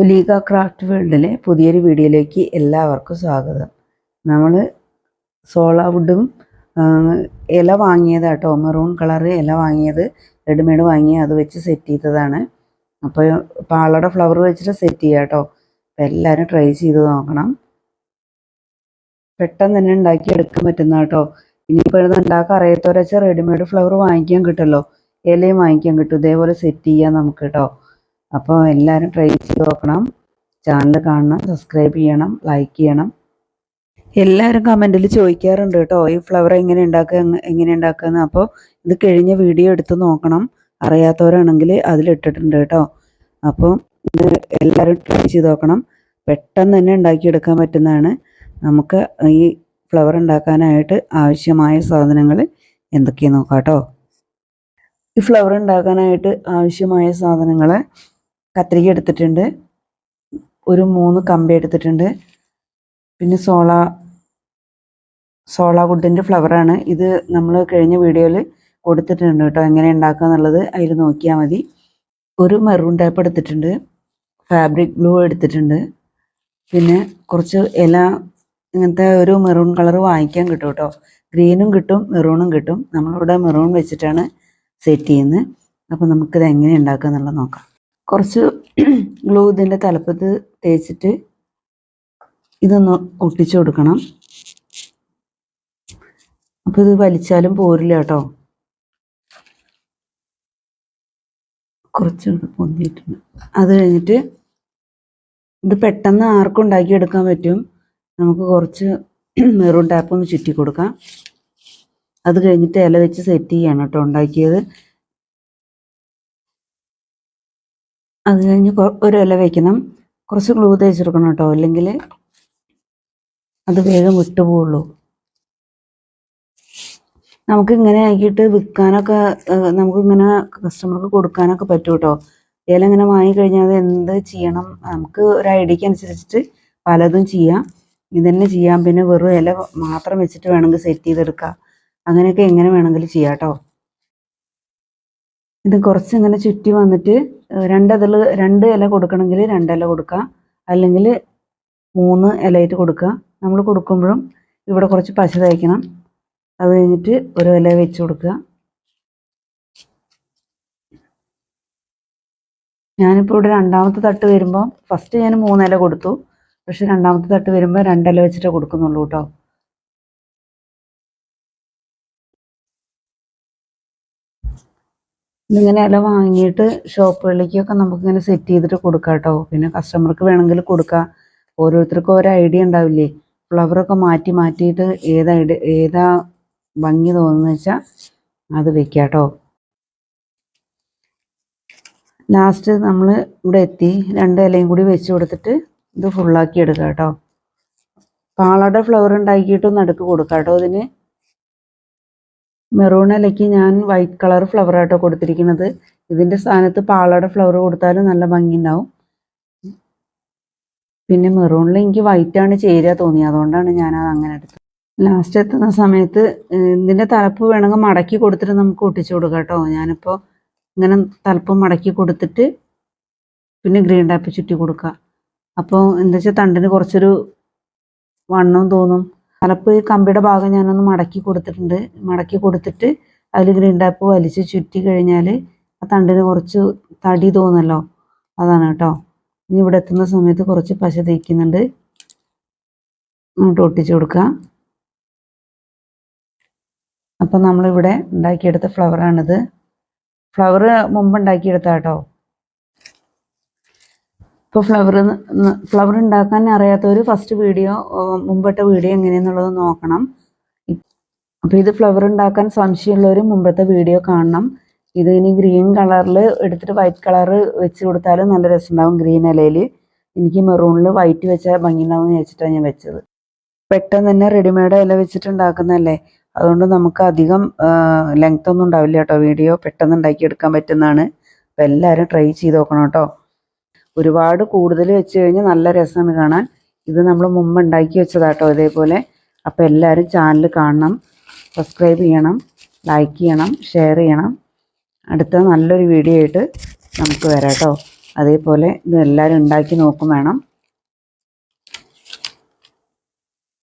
ഒലീഗ craft വേൾഡിലെ പുതിയൊരു വീഡിയോയിലേക്ക് എല്ലാവർക്കും സ്വാഗതം. നമ്മൾ സോള വുഡും ഇല വാങ്ങിയതാട്ടോ. മെറൂൺ കളറ് ഇല വാങ്ങിയത് റെഡിമെയ്ഡ് വാങ്ങി അത് വെച്ച് സെറ്റ് ചെയ്തതാണ്. അപ്പോൾ പാളയുടെ ഫ്ലവർ വെച്ചിട്ട് സെറ്റ് ചെയ്യാം കേട്ടോ അപ്പോൾ എല്ലാവരും ട്രൈ ചെയ്ത് നോക്കണം. പെട്ടെന്ന് തന്നെ ഉണ്ടാക്കി എടുക്കാൻ പറ്റുന്ന കേട്ടോ ഇനിയിപ്പോൾ ഇത് ഉണ്ടാക്കാൻ അറിയാത്തവരെ വെച്ചാൽ റെഡിമെയ്ഡ് ഫ്ലവർ വാങ്ങിക്കാൻ കിട്ടുമല്ലോ. ഇലയും വാങ്ങിക്കാൻ കിട്ടും. ഇതേപോലെ സെറ്റ് ചെയ്യാം നമുക്ക് കേട്ടോ. അപ്പോൾ എല്ലാവരും ട്രൈ ചെയ്ത് നോക്കണം. ചാനൽ കാണണം സബ്സ്ക്രൈബ് ചെയ്യണം ലൈക്ക് ചെയ്യണം. എല്ലാവരും കമന്റിൽ ചോദിക്കാറുണ്ട് കേട്ടോ ഈ ഫ്ലവർ എങ്ങനെ ഉണ്ടാക്കുക എങ്ങനെ ഉണ്ടാക്കുക അപ്പോൾ ഇത് കഴിഞ്ഞ വീഡിയോ എടുത്ത് നോക്കണം. അറിയാത്തവരാണെങ്കിൽ അതിലിട്ടിട്ടുണ്ട് കേട്ടോ. അപ്പോൾ ഇത് എല്ലാവരും ട്രൈ ചെയ്ത് നോക്കണം. പെട്ടെന്ന് തന്നെ ഉണ്ടാക്കിയെടുക്കാൻ പറ്റുന്നതാണ്. നമുക്ക് ഈ ഫ്ലവർ ഉണ്ടാക്കാനായിട്ട് ആവശ്യമായ സാധനങ്ങൾ എന്തൊക്കെയാണ് നോക്കാം കേട്ടോ. ഈ ഫ്ലവർ ഉണ്ടാക്കാനായിട്ട് ആവശ്യമായ സാധനങ്ങൾ കത്രിക എടുത്തിട്ടുണ്ട്. ഒരു മൂന്ന് കമ്പി എടുത്തിട്ടുണ്ട്. പിന്നെ സോള സോള വുഡിന്റെ ഫ്ലവറാണ് ഇത് നമ്മൾ കഴിഞ്ഞ വീഡിയോയിൽ കൊടുത്തിട്ടുണ്ട് കേട്ടോ. എങ്ങനെ ഉണ്ടാക്കുക എന്നുള്ളത് അതിൽ നോക്കിയാൽ മതി. ഒരു മെറൂൺ ടൈപ്പ് എടുത്തിട്ടുണ്ട്. ഫാബ്രിക് ഗ്ലൂ എടുത്തിട്ടുണ്ട്. പിന്നെ കുറച്ച് ഇല ഇങ്ങനത്തെ ഒരു മെറൂൺ കളർ വാങ്ങിക്കാൻ കിട്ടും കേട്ടോ. ഗ്രീനും കിട്ടും മെറൂണും കിട്ടും. നമ്മളിവിടെ മെറൂൺ വെച്ചിട്ടാണ് സെറ്റ് ചെയ്യുന്നത്. അപ്പോൾ നമുക്കിത് എങ്ങനെ ഉണ്ടാക്കുക എന്നുള്ളത് നോക്കാം. കുറച്ച് ഗ്ലൂ ഇതിന്റെ തലപ്പത്ത് തേച്ചിട്ട് ഇതൊന്ന് ഒട്ടിച്ചു കൊടുക്കണം. അപ്പോൾ ഇത് വലിച്ചാലും പോരില്ല കേട്ടോ. കുറച്ച് പൊന്തിയിട്ടുണ്ട്. അത് കഴിഞ്ഞിട്ട് ഇത് പെട്ടെന്ന് ആർക്കും ഉണ്ടാക്കിയെടുക്കാൻ പറ്റും. നമുക്ക് കുറച്ച് മെറൂൺ ടാപ്പ് ഒന്ന് ചുറ്റി കൊടുക്കാം. അത് കഴിഞ്ഞിട്ട് ഇല വെച്ച് സെറ്റ് ചെയ്യണം കേട്ടോ ഉണ്ടാക്കിയത്. അത് കഴിഞ്ഞ് ഒരില വെക്കണം. കുറച്ച് ഗ്ലൂ തേച്ചെടുക്കണം കേട്ടോ അല്ലെങ്കിൽ അത് വേഗം വിട്ടുപോകുള്ളൂ നമുക്ക് ഇങ്ങനെ ആക്കിയിട്ട് വിൽക്കാനൊക്കെ നമുക്ക് ഇങ്ങനെ കസ്റ്റമർക്ക് കൊടുക്കാനൊക്കെ പറ്റും കേട്ടോ ഇല ഇങ്ങനെ വാങ്ങിക്കഴിഞ്ഞാൽ അത് എന്ത് ചെയ്യണം? നമുക്ക് ഒരു ഐഡിയക്ക് അനുസരിച്ചിട്ട് പലതും ചെയ്യാം. ഇതന്നെ ചെയ്യാം. പിന്നെ വെറും ഇല മാത്രം വെച്ചിട്ട് വേണമെങ്കിൽ സെറ്റ് ചെയ്തെടുക്കാം. അങ്ങനെയൊക്കെ എങ്ങനെ വേണമെങ്കിലും ചെയ്യാം കേട്ടോ ഇത് കുറച്ച് ഇങ്ങനെ ചുറ്റി വന്നിട്ട് രണ്ടതിൽ രണ്ട് ഇല കൊടുക്കണമെങ്കിൽ രണ്ട് ഇല കൊടുക്കാം. അല്ലെങ്കിൽ മൂന്ന് ഇലയിട്ട് കൊടുക്കുക നമ്മൾ കൊടുക്കുമ്പോഴും ഇവിടെ കുറച്ച് പശ തയ്ക്കണം അത് കഴിഞ്ഞിട്ട് ഒരു ഇല വെച്ച് കൊടുക്കുക. ഞാനിപ്പോൾ ഇവിടെ രണ്ടാമത്തെ തട്ട് വരുമ്പോൾ ഫസ്റ്റ് ഞാൻ മൂന്നില കൊടുത്തു. പക്ഷെ രണ്ടാമത്തെ തട്ട് വരുമ്പോൾ രണ്ടില വെച്ചിട്ടേ കൊടുക്കുന്നുള്ളൂ കേട്ടോ. ഇതിങ്ങനെ ഇല വാങ്ങിയിട്ട് ഷോപ്പുകളിലേക്കൊക്കെ നമുക്കിങ്ങനെ സെറ്റ് ചെയ്തിട്ട് കൊടുക്കാം കേട്ടോ പിന്നെ കസ്റ്റമർക്ക് വേണമെങ്കിൽ കൊടുക്കാം. ഓരോരുത്തർക്കും ഓരോ ഐഡിയ ഉണ്ടാവില്ലേ? ഫ്ലവറൊക്കെ മാറ്റി മാറ്റിയിട്ട് ഏതാ ഏതാ ഭംഗി തോന്നുന്നു വെച്ചാൽ അത് വെക്കാം കേട്ടോ ലാസ്റ്റ് നമ്മൾ ഇവിടെ എത്തി. രണ്ട് ഇലയും കൂടി വെച്ച് കൊടുത്തിട്ട് ഇത് ഫുള്ളാക്കി എടുക്കാം കേട്ടോ പാളയുടെ ഫ്ലവർ ഉണ്ടാക്കിയിട്ട് നടുക്ക് കൊടുക്കാം കേട്ടോ ഇതിന്. മെറൂൺ ഇലയ്ക്ക് ഞാൻ വൈറ്റ് കളർ ഫ്ലവർ ആട്ടോ കൊടുത്തിരിക്കുന്നത്. ഇതിന്റെ സ്ഥാനത്ത് പാളയുടെ ഫ്ലവർ കൊടുത്താലും നല്ല ഭംഗി ഉണ്ടാവും പിന്നെ മെറൂണിൽ എനിക്ക് വൈറ്റ് ആണ് ചേരുക തോന്നി അതുകൊണ്ടാണ് ഞാൻ അത് അങ്ങനെ എടുത്തത്. ലാസ്റ്റ് എത്തുന്ന സമയത്ത് ഇതിന്റെ തലപ്പ് വേണമെങ്കിൽ മടക്കി കൊടുത്തിട്ട് നമുക്ക് ഒട്ടിച്ചു കൊടുക്കാം കേട്ടോ. ഞാനിപ്പോൾ ഇങ്ങനെ തലപ്പ് മടക്കി കൊടുത്തിട്ട് പിന്നെ ഗ്രീൻ ടാപ്പ് ചുറ്റി കൊടുക്കുക. അപ്പോൾ എന്താ വെച്ചാൽ തണ്ടിന് കുറച്ചൊരു വണ്ണവും തോന്നും. തലപ്പ് ഈ കമ്പിയുടെ ഭാഗം ഞാനൊന്ന് മടക്കി കൊടുത്തിട്ടുണ്ട്. മടക്കി കൊടുത്തിട്ട് അതിൽ ഗ്രീൻ ടാപ്പ് വലിച്ച് ചുറ്റി കഴിഞ്ഞാൽ ആ തണ്ടിന് കുറച്ച് തടി തോന്നല്ലോ. അതാണ് കേട്ടോ. ഇനി ഇവിടെ എത്തുന്ന സമയത്ത് കുറച്ച് പശ തേക്കുന്നുണ്ട്. അങ്ങോട്ട് ഒട്ടിച്ചു കൊടുക്കുക. അപ്പം നമ്മളിവിടെ ഉണ്ടാക്കിയെടുത്ത ഫ്ലവറാണിത് ഫ്ലവർ മുമ്പ് ഉണ്ടാക്കിയെടുത്ത കേട്ടോ. ഇപ്പോൾ ഫ്ലവർ ഫ്ലവർ ഉണ്ടാക്കാൻ അറിയാത്തവർ ഫസ്റ്റ് വീഡിയോ മുമ്പത്തെ വീഡിയോ എങ്ങനെയെന്നുള്ളത് നോക്കണം. അപ്പോൾ ഇത് ഫ്ലവർ ഉണ്ടാക്കാൻ സംശയമുള്ളവർ മുമ്പത്തെ വീഡിയോ കാണണം. ഇത് ഇനി ഗ്രീൻ കളറിൽ എടുത്തിട്ട് വൈറ്റ് കളർ വെച്ച് കൊടുത്താലും നല്ല രസമുണ്ടാവും ഗ്രീൻ ഇലയിൽ എനിക്ക് മെറൂണിൽ വൈറ്റ് വെച്ചാൽ ഭംഗി ഉണ്ടാവും എന്ന് വെച്ചിട്ടാണ് ഞാൻ വെച്ചത്. പെട്ടെന്ന് തന്നെ റെഡിമെയ്ഡ് ഇല വെച്ചിട്ട് ഉണ്ടാക്കുന്നതല്ലേ അതുകൊണ്ട് നമുക്ക് അധികം ലെങ്ത് ഒന്നും ഉണ്ടാവില്ല കേട്ടോ വീഡിയോ പെട്ടെന്ന് ഉണ്ടാക്കിയെടുക്കാൻ പറ്റുന്നതാണ്. അപ്പോൾ എല്ലാവരും ട്രൈ ചെയ്ത് നോക്കണം കേട്ടോ. ഒരുപാട് കൂടുതൽ വെച്ച് കഴിഞ്ഞാൽ നല്ല രസമാണ് കാണാൻ. ഇത് നമ്മൾ മുമ്പ് ഉണ്ടാക്കി വെച്ചതാട്ടോ ഇതേപോലെ. അപ്പോൾ എല്ലാവരും ചാനൽ കാണണം. സബ്സ്ക്രൈബ് ചെയ്യണം. ലൈക്ക് ചെയ്യണം. ഷെയർ ചെയ്യണം. അടുത്ത നല്ലൊരു വീഡിയോ ആയിട്ട് നമുക്ക് വരാം കേട്ടോ അതേപോലെ ഇത് എല്ലാവരും ഉണ്ടാക്കി നോക്കും വേണം.